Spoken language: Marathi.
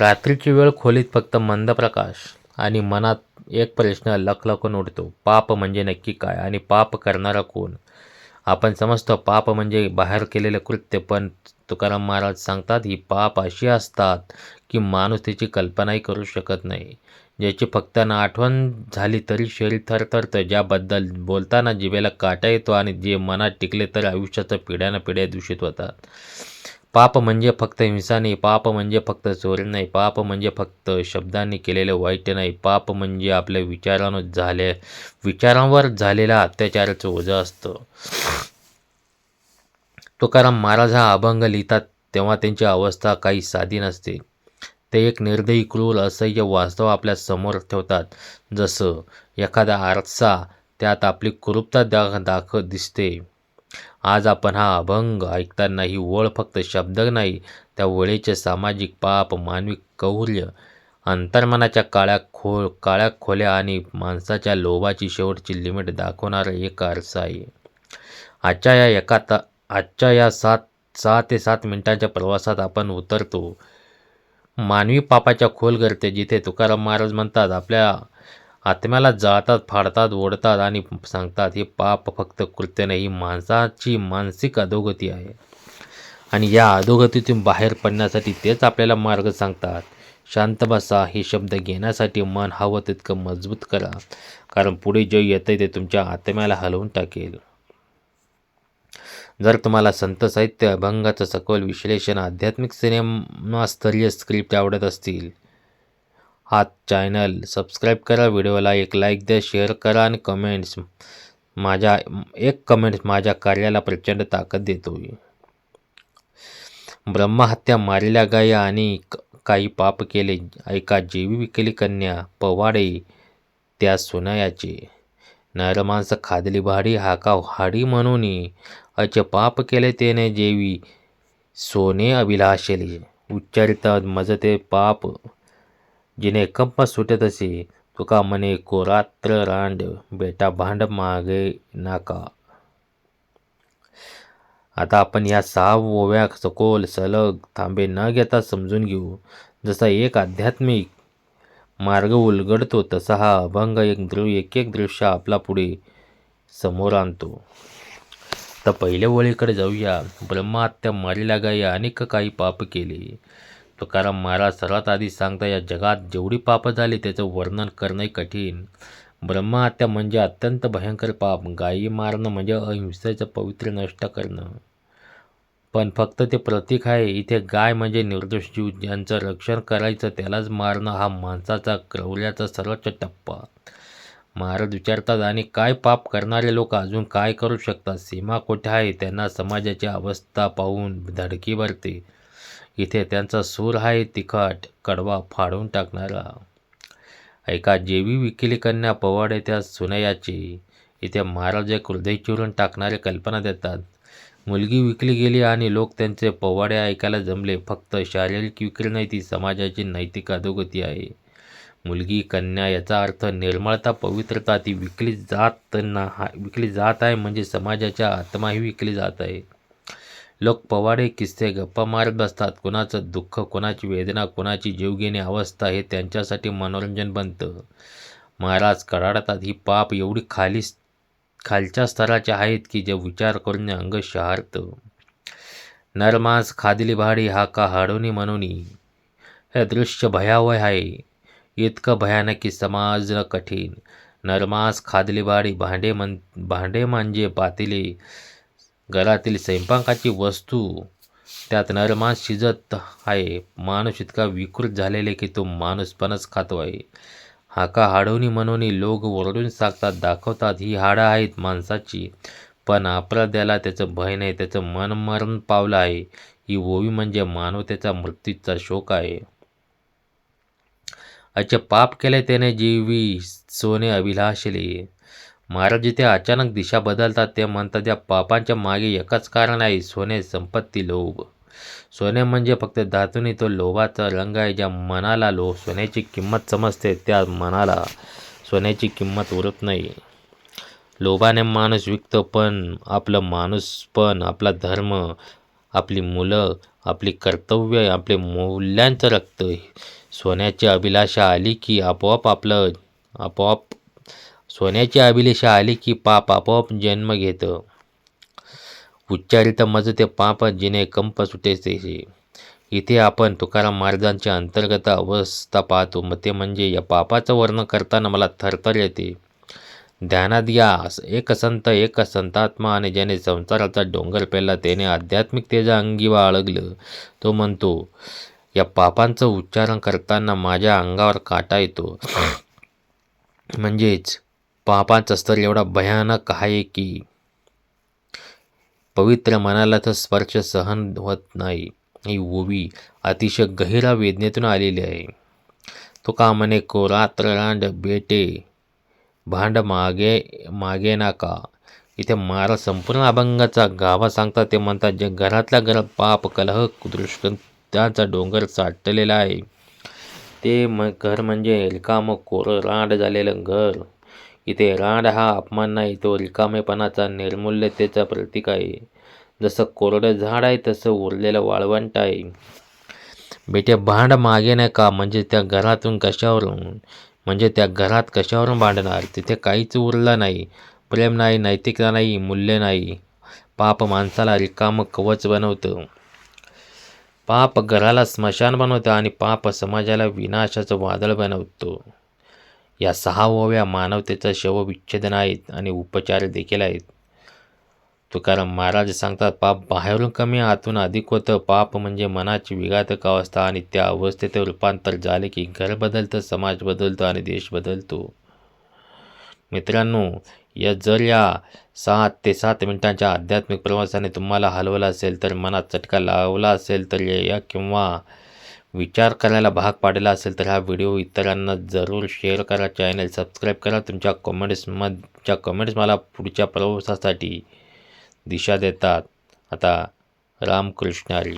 रात्रीची वेळ खोलीत फक्त मंद प्रकाश आणि मनात एक प्रश्न लखलखून उठतो पाप म्हणजे नक्की काय आणि पाप करणारा कोण? आपण समजतो पाप म्हणजे बाहेर केलेले कृत्य पण तुकाराम महाराज सांगतात ही पाप अशी असतात की माणूस त्याची कल्पनाही करू शकत नाही. ज्याची फक्त ना आठवण झाली तरी शरीर थरथरतं. ज्याबद्दल बोलताना जिभेला काटा येतो आणि जे मनात टिकले तर आयुष्याचं पिढ्यानं पिढ्या दूषित होतात. पाप म्हणजे फक्त हिंसा नाही पाप म्हणजे फक्त चोरी नाही पाप म्हणजे फक्त शब्दांनी केलेले वाईट नाही पाप म्हणजे आपल्या विचारानं झाले विचारांवर झालेला अत्याचाराचं ओझं असतं. तुकाराम महाराज हा अभंग लिहितात तेव्हा त्यांची अवस्था काही साधी नसते. ते एक निर्दयी क्रूर असह्य वास्तव आपल्यासमोर ठेवतात. जसं एखादा आरसा त्यात आपली कुरूपता दाख दाख दिसते. आज आपण हा अभंग ऐकताना ही ओळ फक्त शब्द नाही त्या ओळीचे सामाजिक पाप मानवी कौर्य अंतर्मनाच्या काळ्या खो काळ्या खोल्या आणि माणसाच्या लोभाची शेवटची लिमिट दाखवणारा एक आरसा आहे. आजच्या या एका ता आजच्या या सात सहा ते सात मिनिटांच्या प्रवासात आपण उतरतो. मानवी पापाच्या खोल करते जिथे तुकाराम महाराज म्हणतात आपल्या आत्म्याला जाळतात फाडतात ओढतात आणि सांगतात हे पाप फक्त कृत्य नाही ही माणसाची मानसिक अधोगती आहे. आणि या अधोगतीतून बाहेर पडण्यासाठी तेच आपल्याला मार्ग सांगतात. शांत बसा हे शब्द घेण्यासाठी मन हवं तितकं मजबूत करा कारण पुढे जे येतं ते तुमच्या आत्म्याला हलवून टाकेल. जर तुम्हाला संत साहित्य अभंगाचं सखोल विश्लेषण आध्यात्मिक सिनेमास्तरीय स्क्रिप्ट आवडत असतील हा चॅनल सबस्क्राईब करा व्हिडिओला एक लाईक द्या शेअर करा आणि कमेंट्स माझ्या एक कमेंट्स माझ्या कार्याला प्रचंड ताकद देतो. ब्रह्महत्या मारल्या गाया आणि काही पाप केले. ऐका जेवी विकली कन्या पवाडे त्या सुनायाचे. नरमांस खादली भाडी हाका हाडी म्हणून. अचे पाप केले तेने जेवी सोने अभिलाषेले. उच्चारित मजते पाप जिने कंप सुटे तशी तुका मने कोरात्र रांड बेटा भांड मागे नाका आता आपण या सहा ओव्या सखोल सलग थांबे न घेता समजून घेऊ। जसा एक आध्यात्मिक मार्ग उलगडतो तसा हा अभंग एक दृ एक एक दृश्य आपला पुढे समोर आणतो. तर पहिल्या ओळीकडे जाऊया. ब्रह्मात्या मारीला गाई अनेक काही पाप केले. तुकाराम महाराज सर्वात आधी सांगता या जगात जेवढी पापं झाली त्याचं वर्णन करणंही कठीण. ब्रह्महत्या म्हणजे अत्यंत भयंकर पाप गायी मारणं म्हणजे अहिंसेचं पवित्र नष्ट करणं. पण फक्त ते प्रतीक आहे इथे गाय म्हणजे निर्दोष जीव ज्यांचं रक्षण करायचं त्यालाच मारणं हा माणसाचा क्रौर्याचा सर्वोच्च टप्पा. महाराज विचारतात आणि काय पाप करणारे लोक अजून काय करू शकतात? सीमा कुठे आहे? त्यांना समाजाची अवस्था पाहून धडकी भरते. इथे त्यांचा सूर आहे तिखट कडवा फाडून टाकणारा. ऐका जेवी विकिली कन्या पवाडे त्या सुनयाची. इथे महाराज एक हृदय चिरून टाकणारे कल्पना देतात. मुलगी विकली गेली आणि लोक त्यांचे पवाडे ऐकायला जमले. फक्त शारीरिक विक्री नाही ती समाजाची नैतिक अधोगती आहे. मुलगी कन्या याचा अर्थ निर्मळता पवित्रता. ती विकली जात ना विकली जात आहे म्हणजे समाजाच्या आत्माही विकली जात आहे. लोक पवाडे किस्से गप्पा मारत बसतात. कोणाचं दुःख कोणाची वेदना कोणाची जीवघेणी अवस्था हे त्यांच्यासाठी मनोरंजन बनतं. महाराज कडाडतात ही पाप एवढी खाली खालच्या स्तराचे आहेत की जे विचार करून अंग शहारतं. नरमास खादिली भाडी हा का हाडोनी म्हणून हे दृश्य भयावह आहे. इतकं भयानक की समजणं कठीण. नरमास खादली भाडी भांडे मन भांडे म्हणजे पातिले. घरातील स्वयंपाकाची वस्तू त्यात नरमास शिजत आहे. माणूस इतका विकृत झालेले की तो माणूसपणच खातो आहे. हाका हाडवणी म्हणून लोक ओरडून सांगतात दाखवतात ही हाडं आहेत माणसाची. पण अपराध्याला त्याचं भय नाही त्याचं मनमरण पावलं आहे. ही ओवी म्हणजे मानवतेचा मृत्यूचा शोक आहे. अच्छा पाप केले त्याने जीवी सोने अभिलाषले. महाराज जिथे अचानक दिशा बदलतात. ते म्हणतात या पापांच्या मागे एकच कारण आहे सोने संपत्ती लोभ. सोने म्हणजे फक्त धातूनी तो लोभाचा रंग आहे ज्या मनाला लो सोन्याची किंमत समजते त्या मनाला सोन्याची किंमत उरत नाही. लोभाने माणूस विकतो पण आपलं माणूस पण आपला धर्म आपली मुलं आपली कर्तव्य आपले मूल्यांचं रक्त सोन्याची अभिलाषा आली की आपोआप आपलं आपोआप सोन्याची अभिलेषा आली की पाप आपोआप जन्म घेतं. उच्चारित मज ते पाप जिने कंप सुटे इथे आपण तुकाराम महाराजांची अंतर्गत अवस्था पाहतो. मग ते म्हणजे या पापाचं वर्णन करताना मला थरथर येते. ध्यानात घ्या एक संत एक संतात्मा आणि ज्याने संसाराचा डोंगर पेला त्याने आध्यात्मिकतेच्या अंगी बाळगलं तो म्हणतो या पापांचं उच्चारण करताना माझ्या अंगावर काटा येतो. म्हणजेच पापांचा स्तर एवढा भयानक आहे की पवित्र मनाला तर स्पर्श सहन होत नाही. ही ओवी अतिशय गहिरा वेदनेतून आलेली आहे. तो का म्हणे कोरात्र रांड बेटे भांड मागे मागे नाका. इथे मारा संपूर्ण अभंगाचा गाभा सांगतात ते म्हणतात जे घरातल्या घरात पाप कलह दृष्टांचा डोंगर साठलेला आहे. ते म घर म्हणजे रिकामं कोरं रांड झालेलं घर. इथे राड हा अपमान नाही तो रिकामेपणाचा निर्मूल्यतेचा प्रतीक आहे. जसं कोरडं झाड आहे तसं उरलेलं वाळवंट आहे. बेटे भांड मागे नाही का म्हणजे त्या घरातून कशावरून? म्हणजे त्या घरात कशावरून भांडणार? तिथे काहीच उरलं नाही. प्रेम नाही नैतिकता नाही मूल्य नाही. पाप माणसाला रिकामं कवच बनवतं. पाप घराला स्मशान बनवतं आणि पाप समाजाला विनाशाचं वादळ बनवतो. या सहाव्या मानवतेचा शवविच्छेदन आहेत आणि उपचार देखील आहेत. तुकाराम महाराज सांगतात पाप बाहेरून कमी आतून अधिक होतं. पाप म्हणजे मनाची विघातक अवस्था आणि त्या अवस्थेत रूपांतर झाले की घर बदलतं समाज बदलतो आणि देश बदलतो. मित्रांनो या जर या सात ते सात मिनिटांच्या आध्यात्मिक प्रवासाने तुम्हाला हलवला असेल तर मनात चटका लावला असेल तर या किंवा विचार करायला भाग पाडला असेल तर हा व्हिडिओ इतरांना जरूर शेअर करा. चॅनल सबस्क्राईब करा. तुमच्या कमेंट्समधच्या कमेंट्स मला पुढच्या प्रवासासाठी दिशा देतात. आता रामकृष्ण हरी.